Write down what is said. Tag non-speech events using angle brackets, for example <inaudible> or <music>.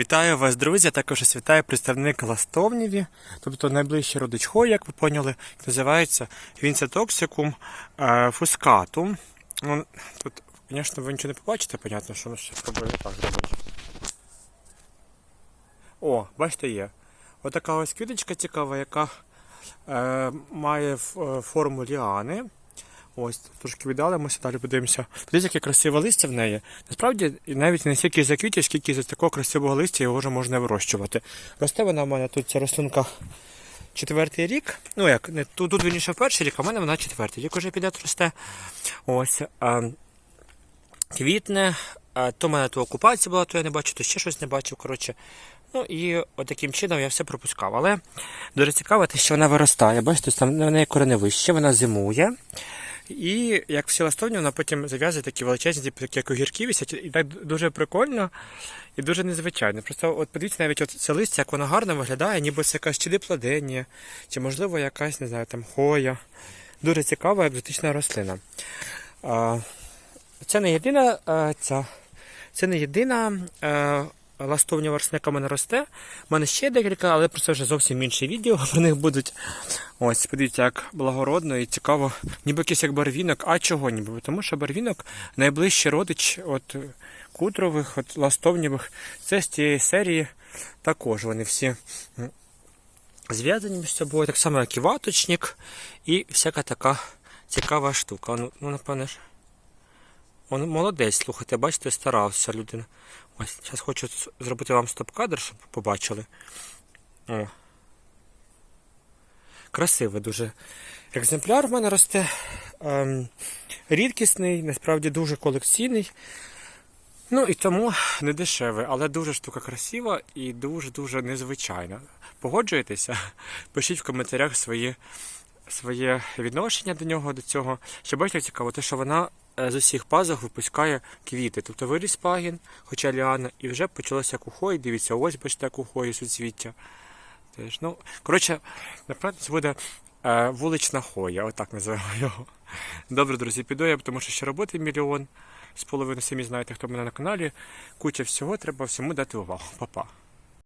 Вітаю вас, друзі. Також ось вітаю представник ластовніві, тобто найближчий родич хої, як ви поняли, називається Вінцетоксикум фускатум. Ну, тут, звісно, ви нічого не побачите, понятно, що ми ще спробуємо так зробити. О, бачите, є. Отака ось квіточка цікава, яка е, має е, форму ліани. Ось, трошки віддалимося, далі подивимося. Дивіться, яке красиве листя в неї. Насправді, навіть не стільки за квітів, скільки за такого красивого листя його вже можна вирощувати. Росте вона в мене тут ця рослинка четвертий рік. Ну як, не тут, тут вірніше перший рік, а в мене вона четвертий рік уже піде росте. Ось. А, квітне. А, то в мене то окупація була, то я не бачу, то ще щось не бачив. Коротше. Ну і отаким чином я все пропускав. Але дуже цікаво, те, що вона виростає. Бачите, там в неї кореневище, вона зимує. І як всі ластовні, вона потім зав'язує такі величезні, типу, як огірки висять. І так дуже прикольно і дуже незвичайно. Просто от подивіться навіть от це листя, як воно гарно виглядає, ніби це якась чи диплоденія, чи можливо якась, не знаю, там хоя. Дуже цікава екзотична рослина. Це не єдина а, ця. Це не єдина е, ластовня яка в мене росте. У мене ще декілька, але про це вже зовсім інші відео <laughs> про них будуть. Ось, подивіться, як благородно і цікаво, ніби якийсь як барвінок. А чого ніби? Тому що барвінок найближчий родич от кутрових, от ластовнєвих. Це з цієї серії також вони всі зв'язані між собою, так само, як і ваточник, і всяка така цікава штука. Ну, ну напевне ж. Он молодець, слухайте, бачите, старався людина. Ось, зараз хочу зробити вам стоп-кадр, щоб побачили. О. Красивий дуже екземпляр в мене росте. Ем, рідкісний, насправді дуже колекційний. Ну і тому не дешевий, але дуже штука красива і дуже-дуже незвичайна. Погоджуєтеся? Пишіть в коментарях свої, своє відношення до нього, до цього. Ще бачите цікаво, те, що вона з усіх пазух випускає квіти. Тобто виріс пагін, хоча ліана, і вже почалося кухої. Дивіться, ось бачите, кухої суцвіття. Теж, ну, коротше, напевно, це буде е, вулична хоя, отак називаємо його. Добре, друзі, піду я, тому що ще роботи мільйон з половиною самі знаєте, хто мене на каналі. Куча всього, треба всьому дати увагу. Па-па.